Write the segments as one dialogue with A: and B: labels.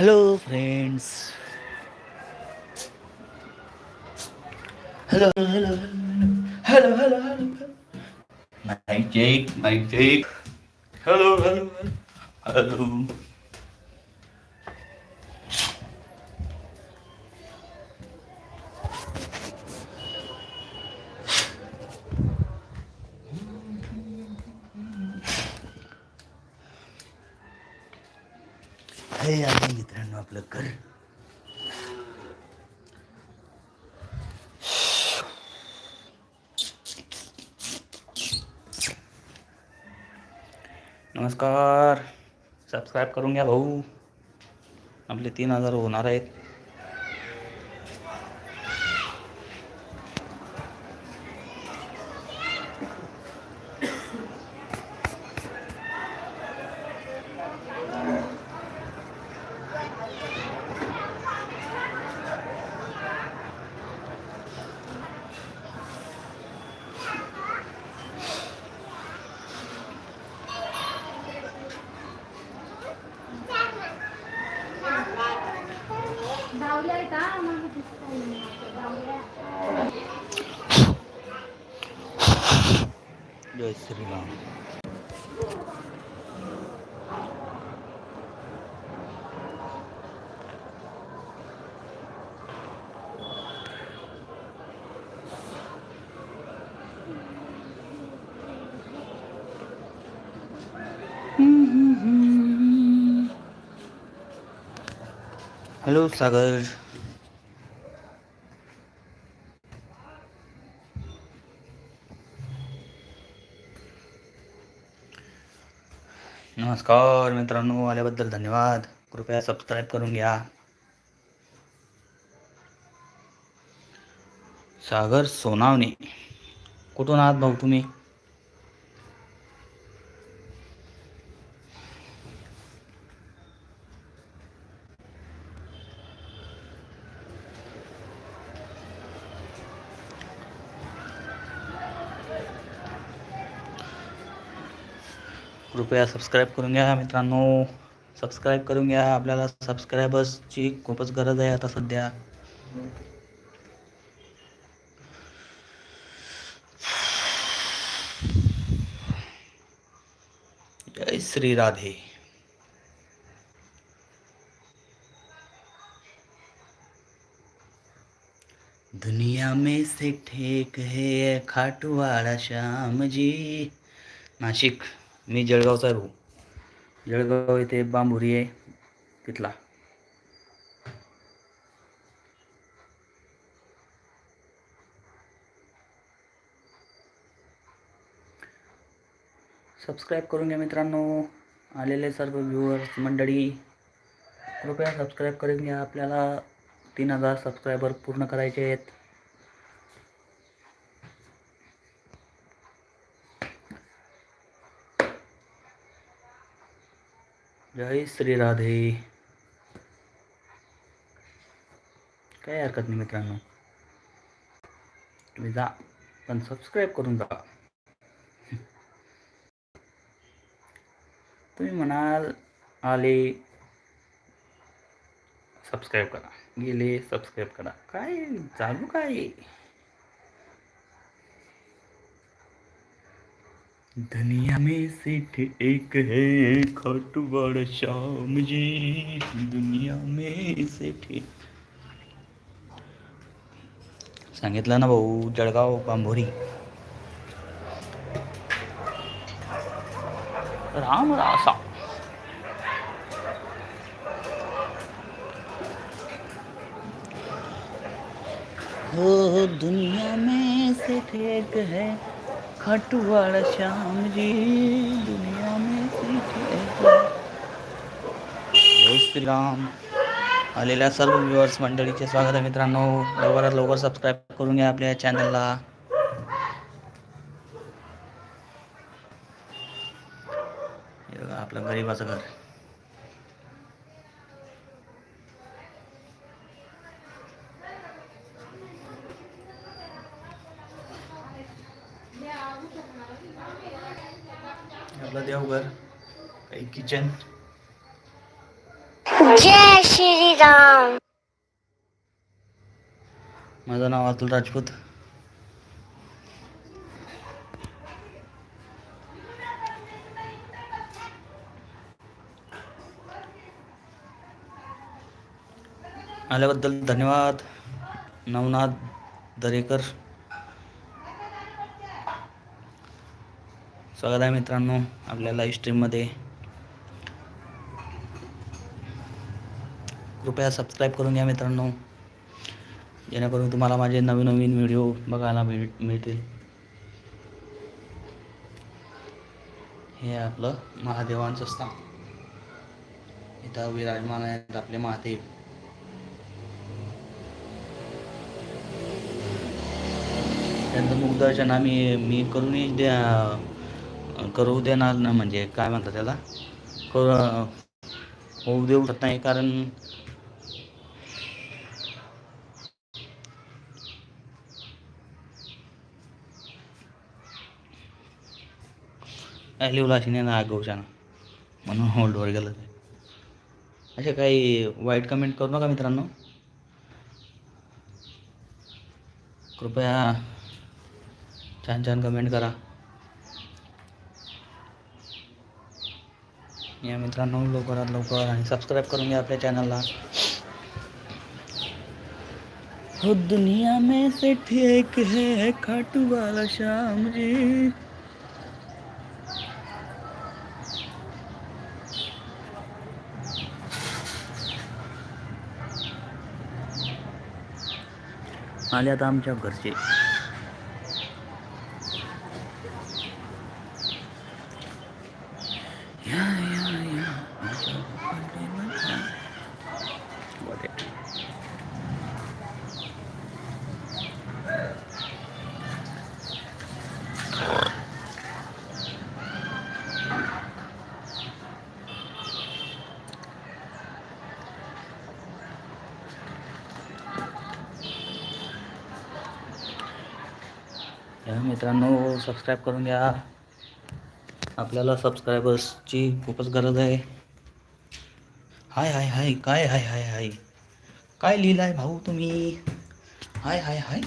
A: Hello, friends. Hello, hello, hello, hello, hello. My Jake, my Jake. Hello, hello. hello. आहे आणि मित्रांनो आपलं घर नमस्कार. सबस्क्राईब करून घ्या भाऊ. आपले तीन हजार होणार आहेत
B: धावल्या आहे का मग दिसत नाही. धावल्या.
A: जय श्रीराम हॅलो सागर नमस्कार मित्रांनो आल्याबद्दल धन्यवाद. कृपया सबस्क्राईब करून घ्या. सागर सोनावणे कुठून आहात भाऊ तुम्ही? कृपया सबस्क्राईब करून घ्या मित्रांनो. सबस्क्राईब करून घ्या. आपल्याला सबस्क्रायबर्सची खूपच गरज आहे आता सध्या. जय श्री राधे. दुनिया में से ठेक है खाटवाडा श्याम जी. नाशिक. मी जळगावचा आहे भाऊ. जळगाव येथे बांबुरी आहे तिथला. सबस्क्राईब करून घ्या मित्रांनो. आलेले सर्व व्ह्युअर्स मंडळी. कृपया सबस्क्राईब करून घ्या. आपल्याला तीन हजार सबस्क्रायबर पूर्ण करायचे आहेत. जय श्री राधे. काय हरकत नाही मित्रांनो. तुम्ही जा पण सबस्क्राईब करून जा. तुम्ही म्हणाल आले सबस्क्राईब करा. गेले सबस्क्राईब करा. काय चालू काय? दुनिया में सिर्फ़ एक है खटुबड़ श्याम जी। दुनिया में सिर्फ़ सांगितलं ना भाऊ, जळगाव बांभोरी राम रासा। हो दुनिया में सिर्फ़ एक है खटुवाड़ श्याम जी दुनिया में सिर्फ एक जय श्रीराम। आलेल्या सर्व व्ह्युअर्स मंडळीचे स्वागत आहे मित्रांनो. लवकरात लवकर सबस्क्राईब करून घ्या आपल्या चॅनलला आपलं गरीबाचं घर. किचन
C: जय श्री राम
A: माझं नाव अतुल राजपूत. आल्याबद्दल धन्यवाद. नवनाथ दरेकर. स्वागत आहे मित्रांनो आपल्या लाईव्ह स्ट्रीममध्ये कृपया सबस्क्राईब करून घ्या मित्रांनो. जेणेकरून तुम्हाला माझे नवीन नवीन व्हिडिओ बघायला भेट मिळतील. हे आपलं महादेवांचं स्थान. इथं विराजमान आहेत आपले महादेव. त्यांचं मुग्दर्शन आम्ही मी करूनही द्या करू देणार ना म्हणजे काय म्हणतात त्याला? करू होऊ देऊ शकत नाही कारण लिवला अशी नाही ना आगवशानं म्हणून होल्डवर गेलं ते. असे काही वाईट कमेंट करू नका मित्रांनो. कृपया छान छान कमेंट करा. या मित्रांनो लवकरात लवकर आणि सबस्क्राईब करून घ्या आपल्या चॅनलला हो दुनिया में से ठीक है खाटू वाला श्याम जी आले आता आमच्या घरचे. मित्रांनो सबस्क्राईब करून घ्या. आपल्याला सबस्क्रायबर्सची खूपच गरज आहे. हाय हाय हाय काय हाय हाय हाय? काय लिहिलं आहे भाऊ तुम्ही? हाय हाय हाय.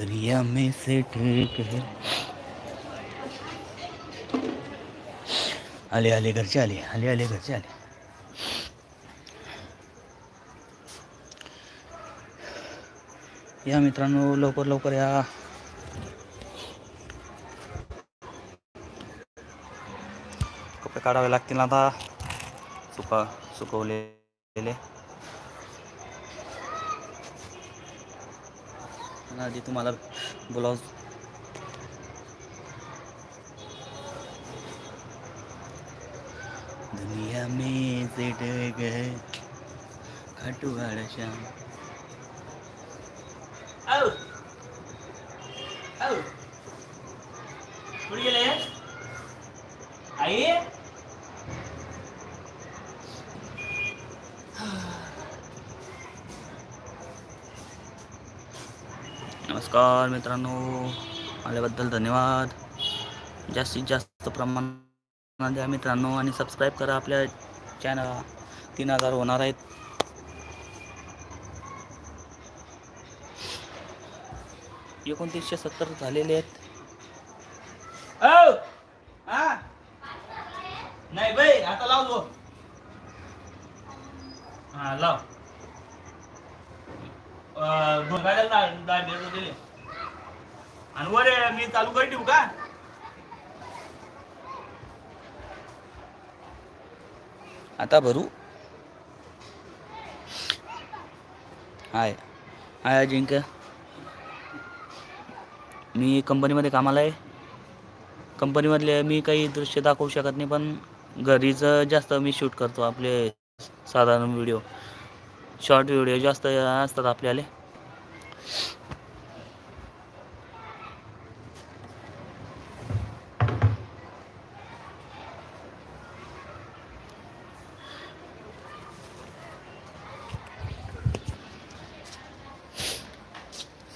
A: दुनिया में से ठीक है आले आले घरचे आले आले आले घरचे आले। या मित्रांनो लवकर लवकर या। कपडे काढावे लागतील आता. सुका सुकवलेले. आधी तुम्हाला ब्लाऊज दुनिया में से डर गए खाटू वाला श्याम आओ नमस्कार मित्रांनो. आल्याबद्दल धन्यवाद. जास्तीत जास्त प्रमाणात द्या मित्रांनो आणि सबस्क्राईब करा आपल्या चॅनल तीन हजार होणार आहेत. एकोणतीसशे सत्तर झालेले आहेत नाही बाई आता लाव हा लाव दोन गाड्याला डाळ दिले आणि वर मी चालू करी ठेवू का आता भरू. हाय. हाय अजिंक्य. मी कंपनीमध्ये कामाला आहे. कंपनीमधले मी काही दृश्य दाखवू शकत नाही पण घरीच जास्त मी शूट करतो आपले साधारण व्हिडिओ. शॉर्ट व्हिडिओ जास्त असतात आपल्याला.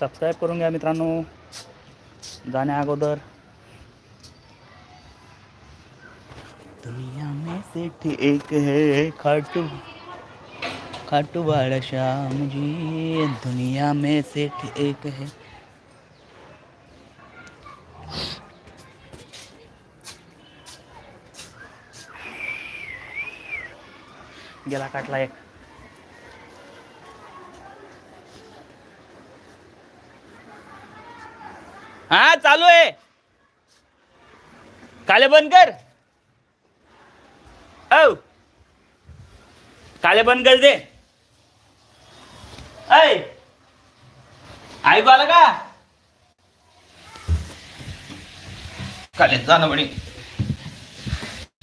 A: सबस्क्राईब करून घ्या मित्रांनो. जाण्या अगोदर. दुनिया में सेठी एक है खाटू. खाटू बाळ श्याम जी दुनिया में सेठ एक है. गेला काटला एक हा चालू आहे. काले बंद कर. औ. काले बंद कर दे. ऐ. ऐकू आलं का? काले जाणं म्हणे.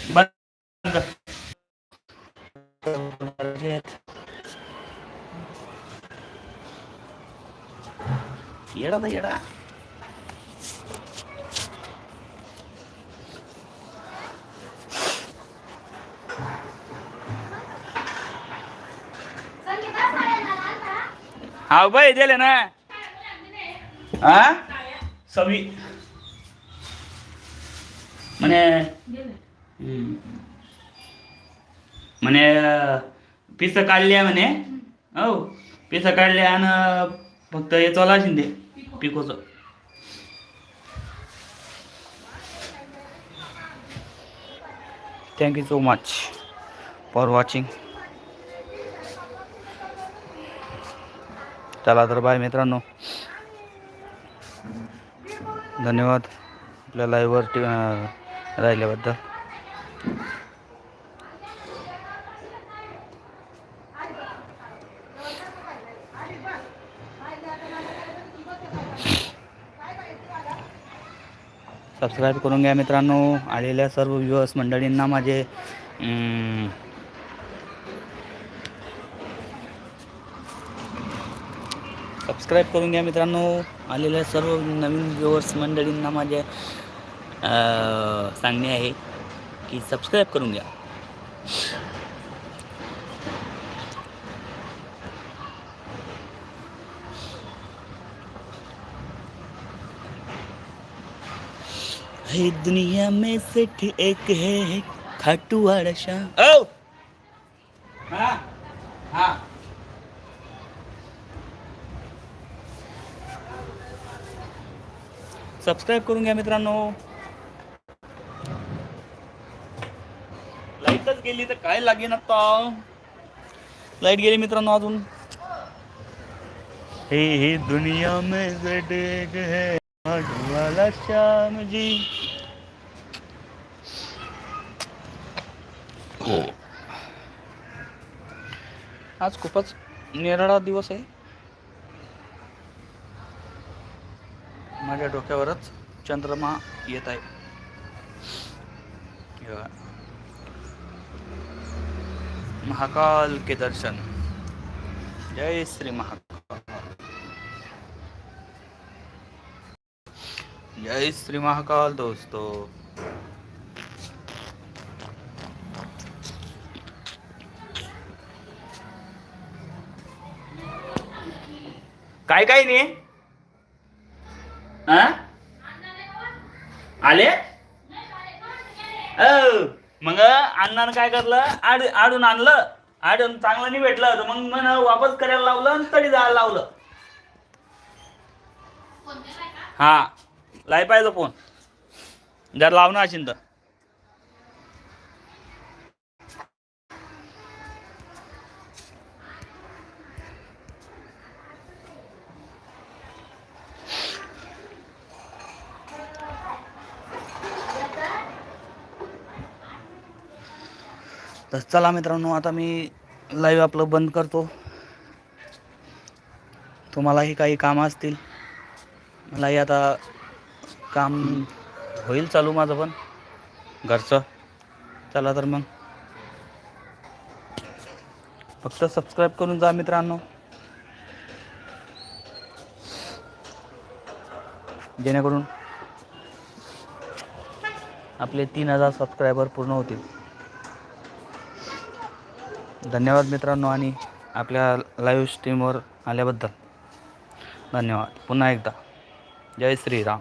A: बंद कर. येडा ना येडा. हा बाई दिले ना. हा सवी. म्हणे हम्म. म्हणे पिस काढल्या म्हणे. हो पिस काढल्या आणि फक्त हे चला Shinde पिकोचं. Thank you so much for watching चला तर बाय मित्रांनो. धन्यवाद. आपल्या लाईव्हवर टी राहिल्याबद्दल. सबस्क्राईब करून घ्या मित्रांनो. आलेल्या सर्व व्ह्युअर्स मंडळींना माझे सबस्क्राईब करून घ्या मित्रांनो. आलेल्या सर्व नवीन व्ह्युअर्स मंडळींना माझे अं, सांगणे आहे की सबस्क्राईब करून घ्या. है दुनिया में सिर्फ एक है खाटू वाला शाह ओ हाँ हाँ। सबस्क्राईब करून घ्या मित्रांनो. लाईटच गेली तर काय लागेन आता? लाइट गेली मित्रांनो अजून. हे हे दुनिया में है वाला श्याम जी. आज खूपच निराळा दिवस आहे. माझ्या डोक्यावरच चंद्रमा येत आहे. महाकाल के दर्शन. जय श्री महाकाल. जय श्री महाकाल दोस्तों. काय काय नाही? हा? आले? मग अण्णानं काय करलं? आड आडून आणलं. आडून चांगलं नाही भेटलं तर मग मन वापस करायला लावलं आणि तडी जायला लावलं. हा. लाई पाहिजे फोन. जर लावणं असेल तर. तर चला मित्रांनो आता मी लाईव्ह आपलं बंद करतो. तुम्हालाही काही कामं असतील. मलाही आता काम होईल चालू माझं पण. घरचं? चला तर मग. फक्त सबस्क्राईब करून जा मित्रांनो. जेणेकरून आपले तीन हजार सबस्क्रायबर पूर्ण होतील. धन्यवाद मित्रांनो आणि आपल्या लाईव्ह स्ट्रीमवर आल्याबद्दल. धन्यवाद. पुन्हा एकदा. जय श्रीराम.